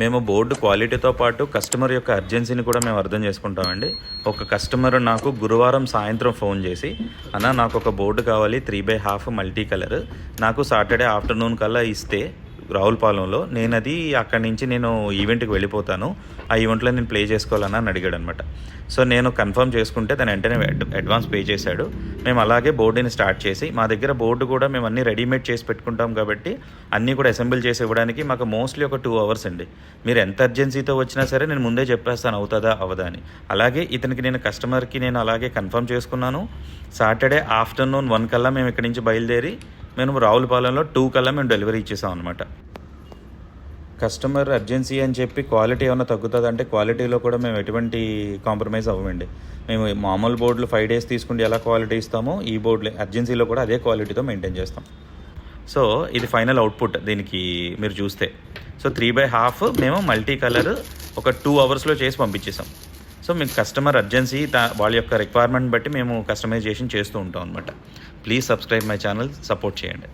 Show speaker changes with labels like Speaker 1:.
Speaker 1: మేము బోర్డు క్వాలిటీతో పాటు కస్టమర్ యొక్క అర్జెన్సీని కూడా మేము అర్థం చేసుకుంటామండి. ఒక కస్టమర్ నాకు గురువారం సాయంత్రం ఫోన్ చేసి అన్న నాకు ఒక బోర్డు కావాలి three by half multi colour. నాకు సాటర్డే ఆఫ్టర్నూన్ కల్లా ఇస్తే రావులపాలెంలో నేను అది అక్కడి నుంచి నేను ఈవెంట్కి వెళ్ళిపోతాను. ఆ ఈవెంట్లో నేను ప్లే చేసుకోవాలని అని అడిగాడు అనమాట సో నేను కన్ఫర్మ్ చేసుకుంటే తను వెంటనే అడ్వాన్స్ పే చేశాడు. మేము అలాగే బోర్డుని స్టార్ట్ చేసి మా దగ్గర బోర్డు కూడా మేము అన్నీ రెడీమేడ్ చేసి పెట్టుకుంటాం కాబట్టి అన్నీ కూడా అసెంబుల్ చేసి ఇవ్వడానికి మాకు మోస్ట్లీ ఒక టూ అవర్స్ అండి. మీరు ఎంత అర్జెన్సీతో వచ్చినా సరే నేను ముందే చెప్పేస్తాను అవుతుందా అవదా అని. అలాగే ఇతనికి నేను కస్టమర్కి నేను అలాగే కన్ఫర్మ్ చేసుకున్నాను. సాటర్డే ఆఫ్టర్నూన్ వన్ కల్లా మేము ఇక్కడి నుంచి బయలుదేరి మేము రావులపాలెంలో టూ కల్లా మేము డెలివరీ ఇచ్చేసాం అనమాట కస్టమర్ అర్జెన్సీ అని చెప్పి క్వాలిటీ ఏమైనా తగ్గుతుంది అంటే క్వాలిటీలో కూడా మేము ఎటువంటి కాంప్రమైజ్ అవ్వమండి. మేము మామూలు బోర్డులు ఫైవ్ డేస్ తీసుకుంటే ఎలా క్వాలిటీ ఇస్తామో ఈ బోర్డులు అర్జెన్సీలో కూడా అదే క్వాలిటీతో మెయింటైన్ చేస్తాం. సో ఇది ఫైనల్ అవుట్పుట్ దీనికి మీరు చూస్తే. సో త్రీ బై హాఫ్ మేము మల్టీ కలర్ ఒక టూ అవర్స్లో చేసి పంపించేసాం. సో మీకు కస్టమర్ అర్జెన్సీ వాళ్ళ యొక్క రిక్వైర్మెంట్ బట్టి మేము కస్టమైజేషన్ చేస్తూ ఉంటాం అనమాట please subscribe my channel support చేయండి.